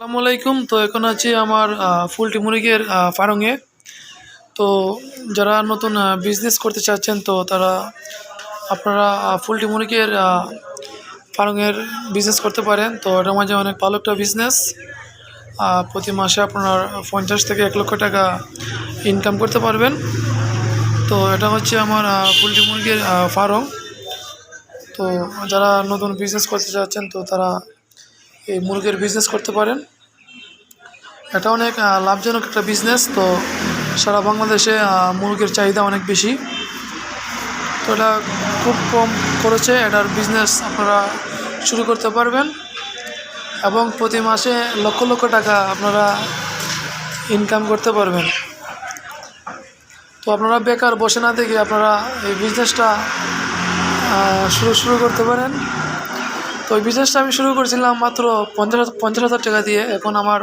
আসসালামু আলাইকুম। তো এখন আছি আমার ফুলটি মুরগির ফার্মে তো যারা নতুন বিজনেস করতে চাচ্ছেন, তো তারা আপনারা ফুলটি মুরগির ফার্মের বিজনেস করতে পারেন। তো এটার মাঝে অনেক ভালো একটা বিজনেস প্রতি মাসে আপনার পঞ্চাশ থেকে এক লক্ষ টাকা ইনকাম করতে পারবেন। তো এটা হচ্ছে আমার ফুলটি মুরগির ফার্ম তো যারা নতুন বিজনেস করতে চাচ্ছেন, তো তারা এই মুরগির বিজনেস করতে পারেন। এটা অনেক লাভজনক একটা বিজনেস তো সারা বাংলাদেশে মুরগির চাহিদা অনেক বেশি। তো এটা খুব কম খরচে এটার বিজনেস আপনারা শুরু করতে পারবেন। এবং প্রতি মাসে লক্ষ লক্ষ টাকা আপনারা ইনকাম করতে পারবেন। তো আপনারা বেকার বসে না থেকে আপনারা এই বিজনেসটা শুরু শুরু করতে পারেন। তো ওই বিজনেসটা আমি শুরু করেছিলাম মাত্র পঞ্চাশ পঞ্চাশ হাজার টাকা দিয়ে। এখন আমার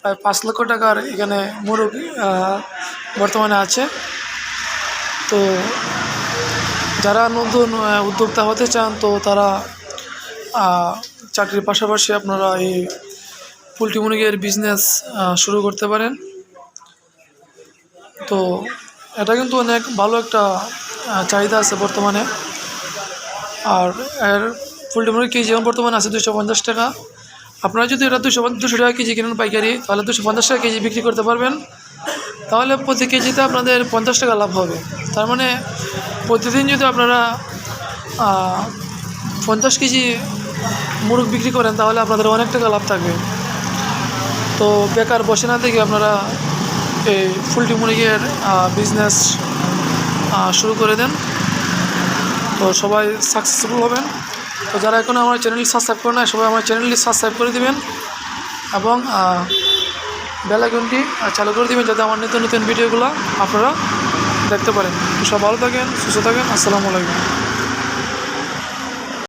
প্রায় পাঁচ লক্ষ টাকার এখানে মুরগ বর্তমানে আছে। তো যারা নতুন উদ্যোক্তা হতে চান, তো তারা চাকরির পাশাপাশি আপনারা এই পোলট্রি মুরগির বিজনেস শুরু করতে পারেন। তো এটা কিন্তু অনেক ভালো একটা চাহিদা আছে বর্তমানে। আর এর পোলট্রি মুরগির কেজি এখন বর্তমানে আছে দুশো পঞ্চাশ টাকা। আপনারা যদি এটা দুশো দুশো টাকা কেজি কিনেন পাইকারি, তাহলে দুশো পঞ্চাশ টাকা কেজি বিক্রি করতে পারবেন। তাহলে প্রতি কেজিতে আপনাদের পঞ্চাশ টাকা লাভ হবে। তার মানে প্রতিদিন যদি আপনারা পঞ্চাশ কেজি মুরগ বিক্রি করেন, তাহলে আপনাদের অনেক টাকা লাভ থাকবে। তো বেকার বসে না থেকে আপনারা এই ফুলটি মুরগির বিজনেস শুরু করে দেন। তো সবাই সাকসেসফুল হবেন। তো যারা এখনও আমার চ্যানেল সাবস্ক্রাইব করে না সবাই আমার চ্যানেলটি সাবস্ক্রাইব করে দেবেন এবং বেল আইকনটি চালু করে দেবেন যাতে আমার নতুন নতুন ভিডিওগুলো আপনারা দেখতে পারেন। সব ভালো থাকেন, সুস্থ থাকেন, আসসালামু আলাইকুম।